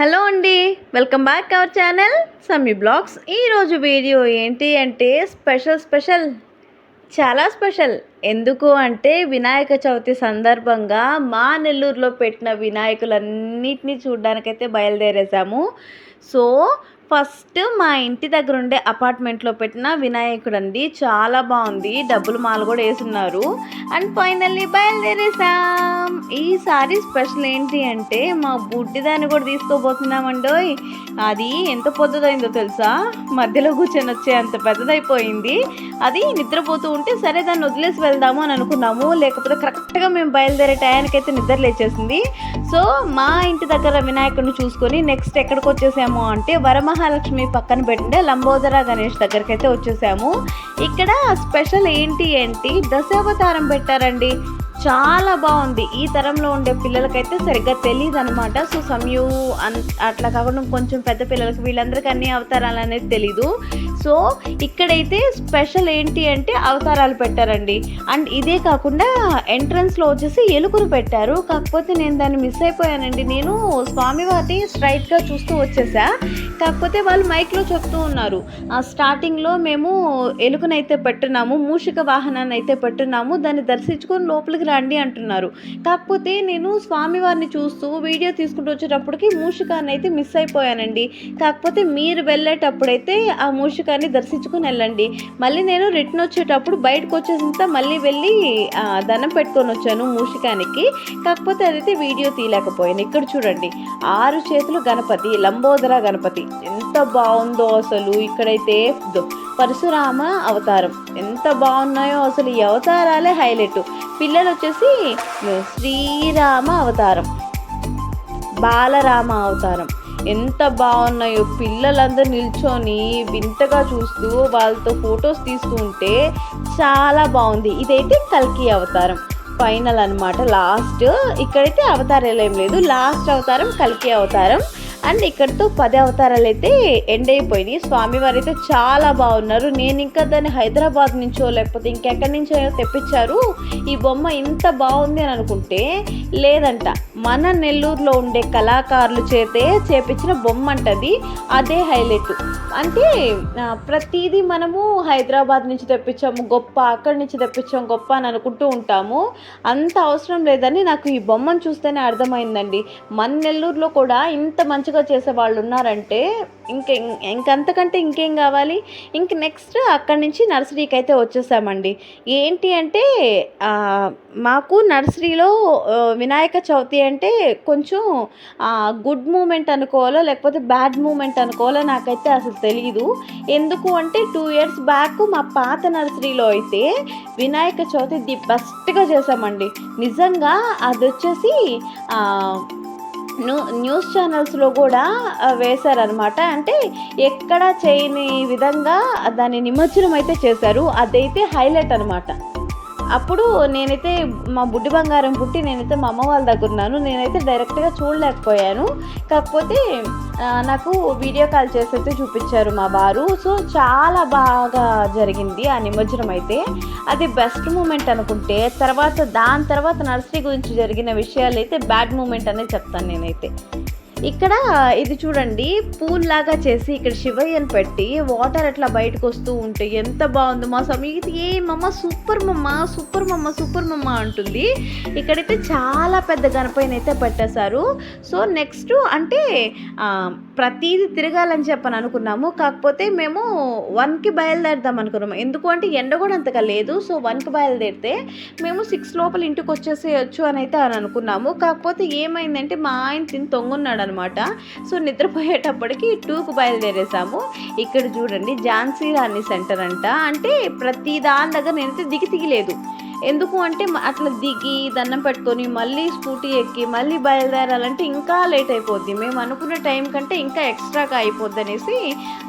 Hello అండి welcome back our channel Sammi blogs. ఈరోజు video ఏంటి అంటే స్పెషల్ స్పెషల్. చాలా స్పెషల్. ఎందుకు అంటే వినాయక చవితి సందర్భంగా మా నెల్లూరులో పెట్టిన వినాయకులన్నిటినీ చూడడానికైతే బయలుదేరేసాము. సో ఫస్ట్ మా ఇంటి దగ్గర ఉండే అపార్ట్మెంట్లో పెట్టిన వినాయకుడు అండి చాలా బాగుంది. డబ్బులు మాలు కూడా వేసున్నారు. And finally బయలుదేరేసాం. ఈసారి స్పెషల్ ఏంటి అంటే మా బుడ్డిదాన్ని కూడా తీసుకోబోతున్నామండోయ్. అది ఎంత పొద్దుదైందో తెలుసా? మధ్యలో కూర్చొని వచ్చే అంత పెద్దదైపోయింది. అది నిద్రపోతూ ఉంటే సరే దాన్ని వదిలేసి వెళ్దాము అని అనుకున్నాము. లేకపోతే కరెక్ట్గా మేము బయలుదేరే టయానికైతే నిద్ర లేచేసింది. సో మా ఇంటి దగ్గర వినాయకుడిని చూసుకొని నెక్స్ట్ ఎక్కడికి వచ్చేసాము అంటే వరమహాలక్ష్మి పక్కన పెట్టిండే లంబోదర గణేష్ దగ్గరికి అయితే వచ్చేసాము. ఇక్కడ స్పెషల్ ఏంటి ఏంటి దశావతారం పెట్టారండి. చాలా బాగుంది. ఈ తరంలో ఉండే పిల్లలకైతే సరిగ్గా తెలియదు అనమాట సో సమయు అన్ అట్లా కాకుండా కొంచెం పెద్ద పిల్లలకి వీళ్ళందరికీ అన్ని అవతారాలు అనేది తెలీదు. సో ఇక్కడైతే స్పెషల్ ఏంటి అంటే అవతారాలు పెట్టారండి. అండ్ ఇదే కాకుండా ఎంట్రన్స్లో వచ్చేసి ఎలుకను పెట్టారు. కాకపోతే నేను దాన్ని మిస్ అయిపోయానండి. నేను స్వామివారిని స్ట్రైట్గా చూస్తూ వచ్చేసా. కాకపోతే వాళ్ళు మైక్లో చెప్తూ ఉన్నారు. ఆ స్టార్టింగ్లో మేము ఎలుకనైతే పెట్టున్నాము మూషిక వాహనాన్ని అయితే పెట్టున్నాము దాన్ని దర్శించుకొని లోపలికి రండి అంటున్నారు. కాకపోతే నేను స్వామివారిని చూస్తూ వీడియో తీసుకుంటూ వచ్చేటప్పటికి మూషికాన్ని అయితే మిస్ అయిపోయానండి. కాకపోతే మీరు వెళ్ళేటప్పుడైతే ఆ మూషికాన్ని దర్శించుకుని వెళ్ళండి. మళ్ళీ నేను రిటర్న్ వచ్చేటప్పుడు బయటకు వచ్చేసింత మళ్ళీ వెళ్ళి దండం పెట్టుకొని వచ్చాను మూషికానికి. కాకపోతే అదైతే వీడియో తీయలేకపోయాను. ఇక్కడ చూడండి. ఆరు చేతులు గణపతి లంబోదర గణపతి. ఎంత బాగుందో అసలు ఇక్కడైతే. పరశురామ అవతారం. ఎంత బాగున్నాయో అసలు ఈ అవతారాలే హైలైట్ పిల్లలు వచ్చేసి శ్రీరామ అవతారం. బాలరామ అవతారం. ఎంత బాగున్నాయో పిల్లలందరూ నిల్చొని వింతగా చూస్తూ వాళ్ళతో ఫొటోస్ తీసుకుంటే చాలా బాగుంది. ఇదైతే కల్కి అవతారం. ఫైనల్ అన్నమాట లాస్ట్. ఇక్కడైతే అవతారాలు ఏం లేదు. లాస్ట్ అవతారం కల్కి అవతారం. అండ్ ఇక్కడితో పది అవతారాలు అయితే ఎండ్ అయిపోయినాయి. స్వామివారు అయితే చాలా బాగున్నారు. నేను ఇంకా దాన్ని హైదరాబాద్ నుంచో లేకపోతే ఇంకెక్కడి నుంచో తెప్పించారు. ఈ బొమ్మ ఇంత బాగుంది అని అనుకుంటే లేదంట. మన నెల్లూరులో ఉండే కళాకారులు చేతే చేపించిన బొమ్మ అంటది అదే. హైలైట్ అంటే ప్రతిదీ మనము హైదరాబాద్ నుంచి తెప్పించాము గొప్ప అక్కడి నుంచి తెప్పించాం గొప్ప అని అనుకుంటూ ఉంటాము. అంత అవసరం లేదని నాకు ఈ బొమ్మను చూస్తేనే అర్థమైందండి. మన నెల్లూరులో కూడా ఇంత మంచి మంచిగా చేసే వాళ్ళు ఉన్నారంటే ఇంక ఇంకంతకంటే ఇంకేం కావాలి? ఇంక నెక్స్ట్ అక్కడి నుంచి నర్సరీకి అయితే వచ్చేసామండి. ఏంటి అంటే మాకు నర్సరీలో వినాయక చవితి అంటే కొంచెం గుడ్ మూమెంట్ అనుకోవాలో లేకపోతే బ్యాడ్ మూమెంట్ అనుకోవాలో నాకైతే అసలు తెలియదు ఎందుకు అంటే టూ ఇయర్స్ బ్యాక్ మా పాత నర్సరీలో అయితే వినాయక చవితి ది బెస్ట్గా చేసామండి. నిజంగా అది వచ్చేసి న్యూస్ ఛానల్స్లో కూడా వేశారనమాట అంటే ఎక్కడ చేయని విధంగా దాన్ని నిమజ్జనం అయితే చేశారు. అదైతే హైలైట్ అనమాట అప్పుడు నేనైతే మా బుడ్డి బంగారం పుట్టి నేనైతే మా అమ్మ వాళ్ళ దగ్గర ఉన్నాను. నేనైతే డైరెక్ట్గా చూడలేకపోయాను. కాకపోతే నాకు వీడియో కాల్ చేసి అయితే చూపించారు మా వారు. సో చాలా బాగా జరిగింది ఆ నిమజ్జనం అయితే. అది బెస్ట్ మూమెంట్ అనుకుంటే తర్వాత దాని తర్వాత నర్సరీ గురించి జరిగిన విషయాలు అయితే బ్యాడ్ మూమెంట్ అనేది చెప్తాను నేనైతే. ఇక్కడ ఇది చూడండి పూల్ లాగా చేసి ఇక్కడ శివయ్యను పెట్టి వాటర్ అట్లా బయటకు వస్తూ ఉంటే ఎంత బాగుంది మా స్వామి. ఇది ఏ మమ్మ సూపర్ మమ్మ సూపర్ మమ్మ సూపర్ మమ్మ అంటుంది. ఇక్కడైతే చాలా పెద్ద గణపైన అయితే పెట్టేశారు. సో నెక్స్ట్ అంటే ప్రతిదీ తిరగాలని చెప్పని అనుకున్నాము. కాకపోతే మేము వన్కి బయలుదేరుదాం అనుకున్నాము. ఎందుకు అంటే ఎండ కూడా అంతగా లేదు. సో వన్కి బయలుదేరితే మేము సిక్స్ లోపల ఇంటికి వచ్చేసేయచ్చు అని అయితే అని అనుకున్నాము. కాకపోతే ఏమైందంటే మా ఆయన తిని తొంగున్నాడు అనమాట సో నిద్రపోయేటప్పటికి టూకు బయలుదేరేసాము. ఇక్కడ చూడండి ఝాన్సీ రాణి సెంటర్ అంట. అంటే ప్రతి దాని దగ్గర నేనైతే దిగి దిగిలేదు ఎందుకు అంటే అట్లా దిగి దండం పెట్టుకొని మళ్ళీ స్కూటీ ఎక్కి మళ్ళీ బయలుదేరాలంటే ఇంకా లేట్ అయిపోద్ది. మేము అనుకున్న టైం కంటే ఇంకా ఎక్స్ట్రాగా అయిపోద్ది అనేసి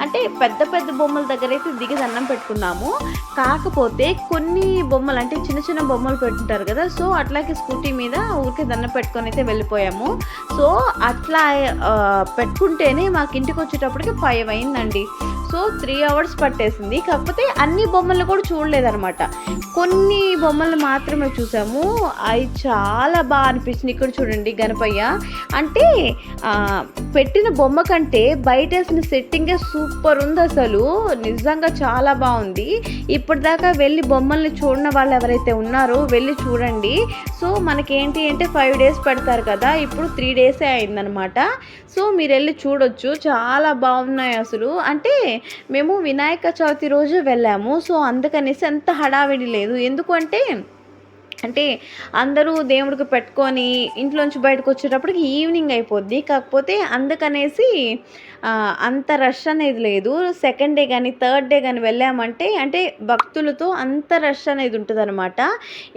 అంటే పెద్ద పెద్ద బొమ్మల దగ్గర అయితే దిగి దండం పెట్టుకున్నాము. కాకపోతే కొన్ని బొమ్మలు అంటే చిన్న చిన్న బొమ్మలు పెట్టుంటారు కదా సో అట్లాగే స్కూటీ మీద ఊరికే దండం పెట్టుకొని అయితే వెళ్ళిపోయాము. సో అట్లా పెట్టుకుంటేనే మాకు ఇంటికి వచ్చేటప్పటికి ఫైవ్ అయిందండి. సో త్రీ అవర్స్ పట్టేసింది. కాకపోతే అన్ని బొమ్మలు కూడా చూడలేదన్నమాట. కొన్ని బొమ్మలు మాత్రమే చూసాము. అవి చాలా బాగా అనిపించింది. ఇక్కడ చూడండి గణపయ్య. అంటే పెట్టిన బొమ్మ కంటే బయట వేసిన సెట్టింగే సూపర్ ఉంది అసలు. నిజంగా చాలా బాగుంది. ఇప్పటిదాకా వెళ్ళి బొమ్మల్ని చూడిన వాళ్ళు ఎవరైతే ఉన్నారో వెళ్ళి చూడండి. సో మనకేంటి అంటే ఫైవ్ డేస్ పెడతారు కదా. ఇప్పుడు త్రీ డేసే అయిందనమాట సో మీరు వెళ్ళి చూడొచ్చు. చాలా బాగున్నాయి అసలు. అంటే మేము వినాయక చవితి రోజు వెళ్ళాము. సో అందుకనేసి అంత హడావిడి లేదు. ఎందుకంటే అంటే అందరూ దేవుడికి పెట్టుకొని ఇంట్లోంచి బయటకు వచ్చేటప్పటికి ఈవినింగ్ అయిపోద్ది. కాకపోతే అందుకనేసి అంత రష్ అనేది లేదు. సెకండ్ డే కానీ థర్డ్ డే కానీ వెళ్ళామంటే అంటే భక్తులతో అంత రష్ అనేది ఉంటుంది అనమాట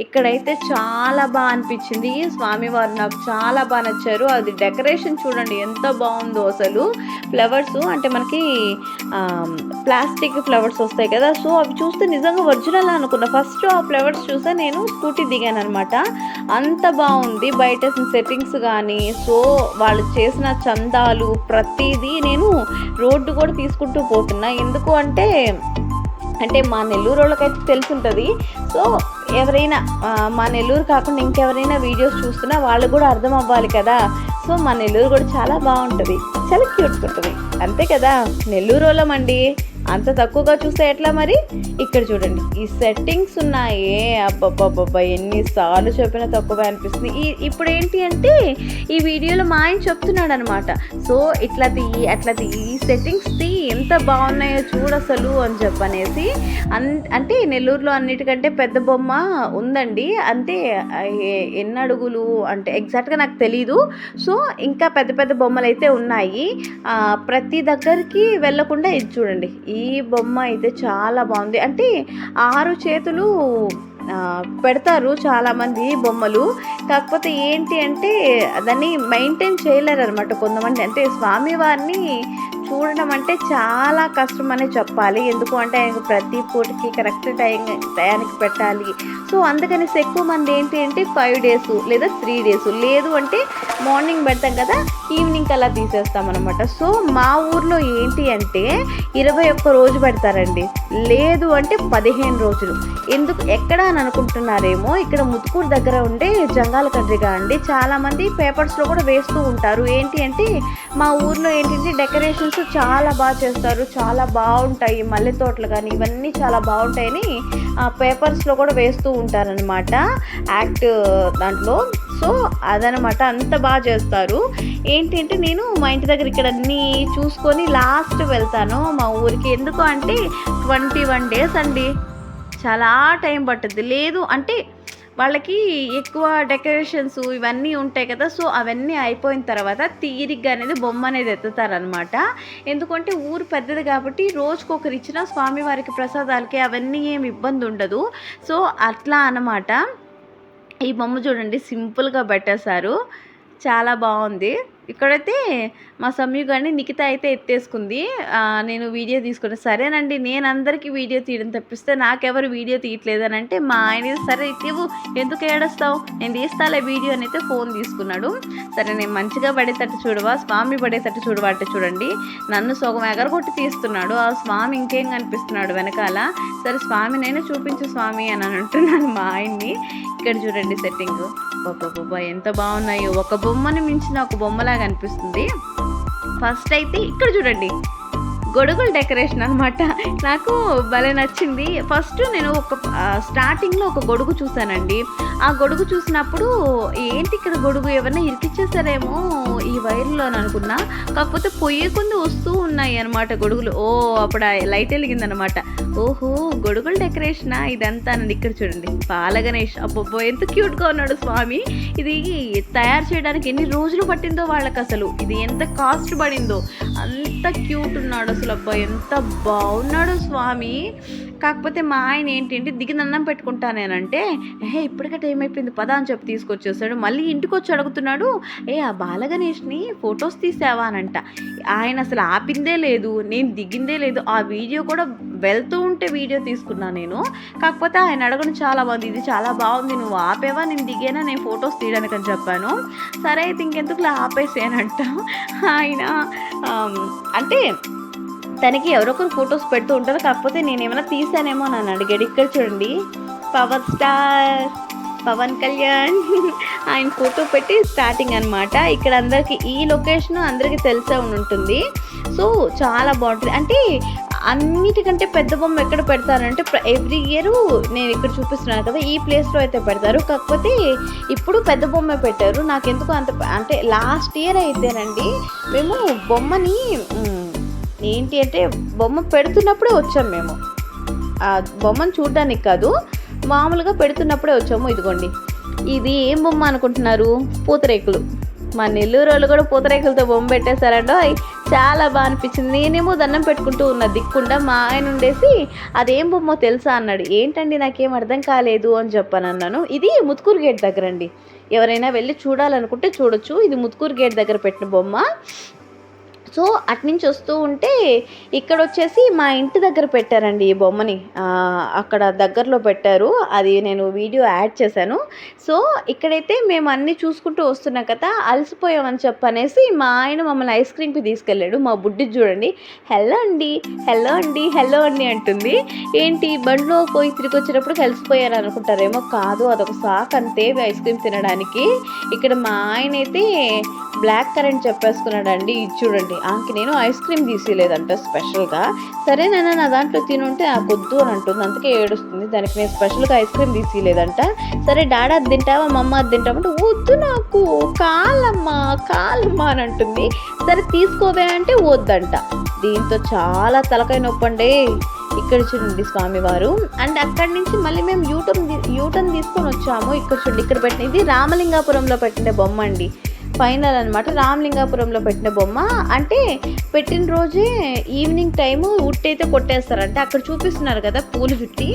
ఇక్కడైతే చాలా బాగా అనిపించింది. స్వామివారు నాకు చాలా బాగా నచ్చారు. అది డెకరేషన్ చూడండి ఎంత బాగుందో అసలు. ఫ్లవర్స్ అంటే మనకి ప్లాస్టిక్ ఫ్లవర్స్ వస్తాయి కదా. సో అవి చూస్తే నిజంగా ఒరిజినల్ అనుకున్నా. ఫస్ట్ ఆ ఫ్లవర్స్ చూస్తే నేను స్కూటీ దిగాను అనమాట అంత బాగుంది. బయట సెట్టింగ్స్ కానీ సో వాళ్ళు చేసిన చందాలు ప్రతిదీ నేను రోడ్డు కూడా తీసుకుంటూ పోతున్నా. ఎందుకు అంటే అంటే మా నెల్లూరు వాళ్ళకైతే తెలిసి ఉంటుంది సో ఎవరైనా మా నెల్లూరు కాకుండా ఇంకెవరైనా వీడియోస్ చూస్తున్నా వాళ్ళు కూడా అర్థం అవ్వాలి కదా. సో మా నెల్లూరు కూడా చాలా బాగుంటుంది. చాలా క్యూట్గా ఉంటుంది. అంతే కదా? నెల్లూరు వాళ్ళమండి. అంత తక్కువగా చూస్తే ఎట్లా మరి? ఇక్కడ చూడండి. ఈ సెట్టింగ్స్ ఉన్నాయే. అబ్బబ్బబ్బబ్బా ఎన్నిసార్లు చెప్పినా తక్కువ అనిపిస్తుంది. ఈ ఇప్పుడు ఏంటి అంటే ఈ వీడియోలో మా ఆయన చెప్తున్నాడు అనమాట సో ఇట్లా తీయి అట్లా తీయి. ఈ సెట్టింగ్స్ తీ ఎంత బాగున్నాయో చూడు అసలు అని చెప్పనేసి. అన్ అంటే నెల్లూరులో అన్నిటికంటే పెద్ద బొమ్మ ఉందండి. అంటే ఎన్ని అడుగులు అంటే ఎగ్జాక్ట్గా నాకు తెలీదు. సో ఇంకా పెద్ద పెద్ద బొమ్మలు అయితే ఉన్నాయి ప్రతి దగ్గరికి వెళ్ళకుండా ఇది చూడండి. ఈ బొమ్మ అయితే చాలా బాగుంది. అంటే ఆరు చేతులు పెడతారు చాలామంది బొమ్మలు. కాకపోతే ఏంటి అంటే దాన్ని మెయింటైన్ చేయలేరు అనమాట కొంతమంది. అంటే స్వామివారిని చూడడం అంటే చాలా కష్టం అనే చెప్పాలి. ఎందుకు అంటే ఆయనకు ప్రతి పూటకి కరెక్ట్ టైం టయానికి పెట్టాలి. సో అందుకనేసి ఎక్కువ మంది ఏంటి అంటే ఫైవ్ డేస్ లేదా త్రీ డేస్ లేదు అంటే మార్నింగ్ పెడతాం కదా ఈవినింగ్ అలా తీసేస్తాం అనమాట సో మా ఊర్లో ఏంటి అంటే ఇరవై ఒక్క రోజు పెడతారండి. లేదు అంటే పదిహేను రోజులు. ఎందుకు ఎక్కడ అని అనుకుంటున్నారేమో ఇక్కడ ముత్తుకూరు దగ్గర ఉండే జంగాల కండ్రిగా అండి. చాలామంది పేపర్స్లో కూడా వేస్తూ ఉంటారు. ఏంటి అంటే మా ఊర్లో ఏంటంటే డెకరేషన్స్ చాలా బాగా చేస్తారు చాలా బాగుంటాయి మల్లె తోటలు కానీ ఇవన్నీ చాలా బాగుంటాయని ఆ పేపర్స్లో కూడా వేస్తూ ఉంటారనమాట యాక్ట్ దాంట్లో. సో అదనమాట అంత బాగా చేస్తారు. ఏంటంటే నేను మా ఇంటి దగ్గర ఇక్కడ అన్నీ చూసుకొని లాస్ట్ వెళ్తాను. మా ఊరికి ఎందుకు అంటే ట్వంటీ వన్ డేస్ అండి. చాలా టైం పట్టుద్ది. లేదు అంటే వాళ్ళకి ఎక్కువ డెకరేషన్స్ ఇవన్నీ ఉంటాయి కదా సో అవన్నీ అయిపోయిన తర్వాత తీరిగ్గా అనేది బొమ్మ అనేది ఎత్తుతారనమాట ఎందుకంటే ఊరు పెద్దది కాబట్టి రోజుకొకరు ఇచ్చిన స్వామివారికి ప్రసాదాలకి అవన్నీ ఏమి ఇబ్బంది ఉండదు. సో అట్లా అన్నమాట. ఈ బొమ్మ చూడండి సింపుల్గా పెట్టేశారు. చాలా బాగుంది. ఇక్కడైతే మా సమ్యు గారిని నిఖిత అయితే ఎత్తేసుకుంది. నేను వీడియో తీసుకున్నా. సరేనండి నేను అందరికీ వీడియో తీయడం తప్పిస్తే నాకెవరు వీడియో తీయట్లేదు అని అంటే మా ఆయన. సరే ఇవ్వు. ఎందుకు ఏడుస్తావు? నేను తీస్తాలే వీడియో అని అయితే ఫోన్ తీసుకున్నాడు. సరే నేను మంచిగా పడేటట్టు చూడవా? స్వామి పడేటట్టు చూడవా అంటే చూడండి. నన్ను సగం ఎగరగొట్టి తీస్తున్నాడు. ఆ స్వామి ఇంకేం కనిపిస్తున్నాడు వెనకాల? సరే స్వామి నేను చూపించు స్వామి అని అంటున్నాను మా ఆయన్ని. ఇక్కడ చూడండి సెట్టింగ్. బాబా ఎంత బాగున్నాయో. ఒక బొమ్మను మించిన ఒక బొమ్మలాగా అనిపిస్తుంది. ఫస్ట్ అయితే ఇక్కడ చూడండి. గొడుగుల డెకరేషన్ అనమాట నాకు భలే నచ్చింది. ఫస్ట్ నేను ఒక స్టార్టింగ్లో ఒక గొడుగు చూసానండి. ఆ గొడుగు చూసినప్పుడు ఏంటి ఇక్కడ గొడుగు ఏమన్నా ఇరికిచ్చేసారేమో ఈ వైర్లో అని అనుకున్నా. కాకపోతే పొయ్యి వస్తూ ఉన్నాయి అనమాట గొడుగులు. ఓ అప్పుడు లైట్ వెలిగిందనమాట ఓహో గొడుగుల డెకరేషనా? ఇదంతా నన్ను ఇక్కడ చూడండి. పాల గణేష్. అబ్బబ్బో ఎంత క్యూట్గా ఉన్నాడు స్వామి. ఇది తయారు చేయడానికి ఎన్ని రోజులు పట్టిందో వాళ్ళకి అసలు ఇది ఎంత కాస్ట్ పడిందో. అంత క్యూట్ ఉన్నాడు అసలు అబ్బా ఎంత బాగున్నాడు స్వామి. కాకపోతే మా ఆయన ఏంటంటే దిగినన్నం పెట్టుకుంటా పెట్టుకుంటానేనంటే ఏ ఇప్పటికే టైం అయిపోయింది పదా అని చెప్పి తీసుకొచ్చేసాడు మళ్ళీ ఇంటికి వచ్చి అడుగుతున్నాడు ఏ ఆ బాలగణేష్ని ఫొటోస్ తీసావా? అనంట. ఆయన అసలు ఆపిందే లేదు నేను దిగిందే లేదు. ఆ వీడియో కూడా వెళ్తూ ఉంటే వీడియో తీసుకున్నా నేను. కాకపోతే ఆయన అడగడం చాలా బాగుంది. ఇది చాలా బాగుంది నువ్వు ఆపేవా? నేను దిగేనా? నేను ఫొటోస్ తీయడానికి అని చెప్పాను. సరే అయితే ఇంకెందుకు ఆపేసానంట ఆయన అంటే తనకి ఎవరొకరు ఫొటోస్ పెడుతూ ఉంటారు. కాకపోతే నేను ఏమైనా తీసానేమో అని అడిగాడు. ఇక్కడ చూడండి. Power star Pawan Kalyan. ఆయన ఫోటో పెట్టి స్టార్టింగ్ అనమాట ఇక్కడ అందరికి ఈ లొకేషన్ అందరికీ తెలిసే ఉంటుంది సో చాలా బాగుంటుంది. అంటే అన్నిటికంటే పెద్ద బొమ్మ ఎక్కడ పెడతారంటే ఎవ్రీ ఇయర్ నేను ఇక్కడ చూపిస్తున్నాను కదా ఈ ప్లేస్లో అయితే పెడతారు. కాకపోతే ఇప్పుడు పెద్ద బొమ్మ పెట్టారు. నాకు ఎందుకు అంత అంటే లాస్ట్ ఇయర్ అయితేనండి మేము బొమ్మని ఏంటి అంటే బొమ్మ పెడుతున్నప్పుడే వచ్చాం మేము. ఆ బొమ్మను చూడడానికి కాదు మామూలుగా పెడుతున్నప్పుడే వచ్చాము ఇదిగోండి. ఇది ఏం బొమ్మ అనుకుంటున్నారు? పూతరేకులు. మా నెల్లూరు వాళ్ళు కూడా పూతరేకులతో బొమ్మ పెట్టేశారంటో చాలా బాగా అనిపించింది. నేనేమో దండం పెట్టుకుంటూ ఉన్న దిక్కుండా మా ఆయన ఉండేసి అదేం బొమ్మో తెలుసా? అన్నాడు. ఏంటండి నాకేం అర్థం కాలేదు అని చెప్పాను అన్నాను. ఇది ముత్కూరు గేట్ దగ్గర అండి ఎవరైనా వెళ్ళి చూడాలనుకుంటే చూడొచ్చు. ఇది ముత్కూరు గేట్ దగ్గర పెట్టిన బొమ్మ. సో అట్నుంచి వస్తూ ఉంటే ఇక్కడ వచ్చేసి మా ఇంటి దగ్గర పెట్టారండి ఈ బొమ్మని. అక్కడ దగ్గరలో పెట్టారు. అది నేను వీడియో యాడ్ చేశాను. సో ఇక్కడైతే మేము అన్నీ చూసుకుంటూ వస్తున్నాం కదా అలసిపోయామని చెప్పనేసి మా ఆయన మమ్మల్ని ఐస్ క్రీమ్కి తీసుకెళ్ళాడు. మా బుడ్డి చూడండి. హలో అండి హలో అండి హలో అండి అంటుంది. ఏంటి బండ్లో పోయి తిరిగి వచ్చినప్పుడు కలిసిపోయారు అనుకుంటారేమో కాదు అదొక సాక్ అంతే ఐస్ క్రీమ్ తినడానికి. ఇక్కడ మా ఆయన అయితే బ్లాక్ కరెంట్ చెప్పేసుకున్నాడండి. ఇది చూడండి. ఆమెకి నేను ఐస్ క్రీమ్ తీసేయలేదంట స్పెషల్గా. సరే నాన్న నా దాంట్లో తినుంటే ఆ కొద్దు అని అంటుంది. అందుకే ఏడుస్తుంది. దానికి నేను స్పెషల్గా ఐస్ క్రీమ్ తీసేయలేదంట. సరే డాడీ అది తింటావా? మమ్మ అది తింటామంటే వద్దు నాకు. కాలమ్మా కాలమ్మా అని అంటుంది. సరే తీసుకోవే అంటే వద్దంట. దీంతో చాలా తలకాయ నొప్పండి. ఇక్కడ చూడండి స్వామివారు. అండ్ అక్కడి నుంచి మళ్ళీ మేము యూటర్న్ యూటర్న్ తీసుకొని వచ్చాము. ఇక్కడ చూడండి ఇక్కడ పెట్టిన ఇది రామలింగాపురంలో పెట్టిన బొమ్మ అండి ఫైనల్ అనమాట రామలింగాపురంలో పెట్టిన బొమ్మ. అంటే పెట్టిన రోజే ఈవినింగ్ టైము ఉట్టి అయితే కొట్టేస్తారంటే. అక్కడ చూపిస్తున్నారు కదా పూలు చుట్టి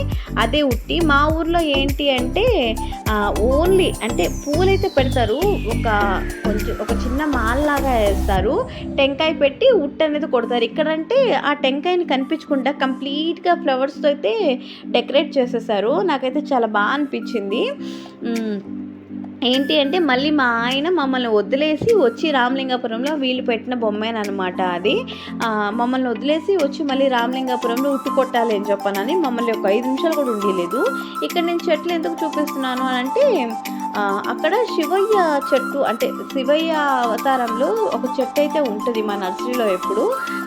అదే ఉట్టి. మా ఊర్లో ఏంటి అంటే ఓన్లీ అంటే పూలైతే పెడతారు. ఒక కొంచెం ఒక చిన్న మాల్ లాగా వేస్తారు. టెంకాయ పెట్టి ఉట్టి అనేది కొడతారు. ఇక్కడంటే ఆ టెంకాయని కనిపించకుండా కంప్లీట్గా ఫ్లవర్స్తో అయితే డెకరేట్ చేసేసారు. నాకైతే చాలా బాగా అనిపించింది. ఏంటి అంటే మళ్ళీ మా ఆయన మమ్మల్ని వదిలేసి వచ్చి రామలింగాపురంలో వీళ్ళు పెట్టిన బొమ్మేనమాట అది. మమ్మల్ని వదిలేసి వచ్చి మళ్ళీ రామలింగాపురంలో ఉట్టు కొట్టాలి అని చెప్పానని మమ్మల్ని ఒక ఐదు నిమిషాలు కూడా ఉండలేదు. ఇక్కడ నేను చెట్లు ఎందుకు చూపిస్తున్నాను అని అంటే అక్కడ శివయ్య చెట్టు అంటే శివయ్య అవతారంలో ఒక చెట్టు అయితే ఉంటుంది మా నర్సరీలో ఎప్పుడు.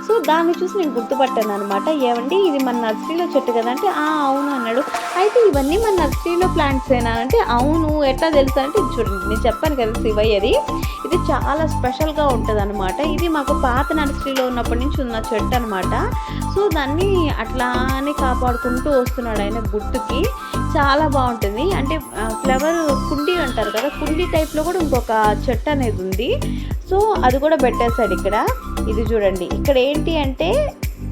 సో దాన్ని చూసి నేను గుర్తుపట్టాను అనమాట ఏమండి ఇది మన నర్సరీలో చెట్టు కదా అంటే "ఆ, అవును అన్నాడు. అయితే ఇవన్నీ మన నర్సరీలో ప్లాంట్స్ ఏనా అంటే అవును. ఎట్లా తెలుసు అంటే చూడండి. నేను చెప్పాను కదా శివయ్యది. ఇది చాలా స్పెషల్గా ఉంటుంది అనమాట ఇది మాకు పాత నర్సరీలో ఉన్నప్పటి నుంచి ఉన్న చెట్టు అనమాట సో దాన్ని అట్లానే కాపాడుకుంటూ వస్తున్నాడు ఆయన గుట్టుకి. చాలా బాగుంటుంది. అంటే ఫ్లవర్ కుండీ అంటారు కదా కుండీ టైప్లో కూడా ఇంకొక చెట్టు అనేది ఉంది. సో అది కూడా పెట్టేశాడు ఇక్కడ. ఇది చూడండి. ఇక్కడ ఏంటి అంటే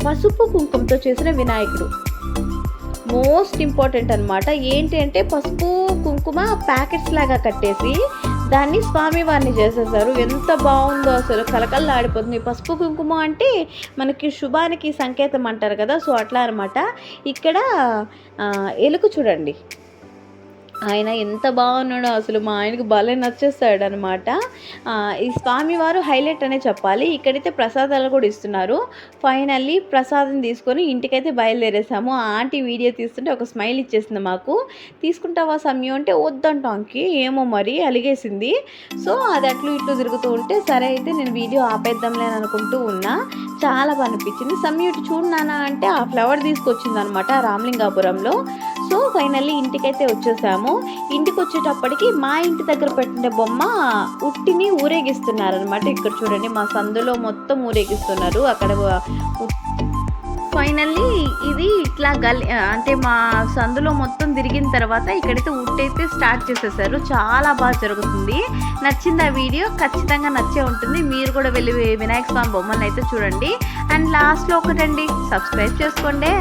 పసుపు కుంకుమతో చేసిన వినాయకుడు. మోస్ట్ ఇంపార్టెంట్ అనమాట ఏంటి అంటే పసుపు కుంకుమ ప్యాకెట్స్ లాగా కట్టేసి దాన్ని స్వామివారిని చేసేసారు. ఎంత బాగుందో అసలు. కలకల్లాడిపోతుంది పసుపు కుంకుమ అంటే మనకి శుభానికి సంకేతం అంటారు కదా. సో అట్లా అనమాట ఇక్కడ ఎలుక చూడండి. ఆయన ఎంత బాగున్నాడో అసలు మా ఆయనకు భలే నచ్చేస్తాడు అనమాట ఈ స్వామివారు హైలైట్ అనే చెప్పాలి. ఇక్కడైతే ప్రసాదాలు కూడా ఇస్తున్నారు. ఫైనల్లీ ప్రసాదం తీసుకొని ఇంటికైతే బయలుదేరేసాము. ఆ ఆంటీ వీడియో తీస్తుంటే ఒక స్మైల్ ఇచ్చేసింది మాకు. తీసుకుంటావా సమయం అంటే వద్దంటాంకి ఏమో మరి అలిగేసింది. సో అది అట్లు ఇట్లు తిరుగుతూ ఉంటే సరే అయితే నేను వీడియో ఆపేద్దాంలే అని అనుకుంటూ ఉన్నా. చాలా బాగా అనిపించింది. సమ్యూట్ చూడనానా అంటే ఆ ఫ్లవర్ తీసుకొచ్చింది అనమాట రామలింగాపురంలో. సో ఫైనల్లీ ఇంటికైతే వచ్చేసాము. ఇంటికి వచ్చేటప్పటికి మా ఇంటి దగ్గర పెట్టిన బొమ్మ ఉట్టిని ఊరేగిస్తున్నారనమాట ఇక్కడ చూడండి మా సందులో మొత్తం ఊరేగిస్తున్నారు. అక్కడ ఫైనల్లీ ఇది ఇట్లా గల్ అంటే మా సందులో మొత్తం తిరిగిన తర్వాత ఇక్కడైతే ఉట్టయితే స్టార్ట్ చేసేసారు. చాలా బాగా జరుగుతుంది. నచ్చింది ఆ వీడియో? ఖచ్చితంగా నచ్చే ఉంటుంది. మీరు కూడా వెళ్ళి వినాయక స్వామి బొమ్మలను అయితే చూడండి. అండ్ లాస్ట్లో ఒకటండి సబ్స్క్రైబ్ చేసుకోండి.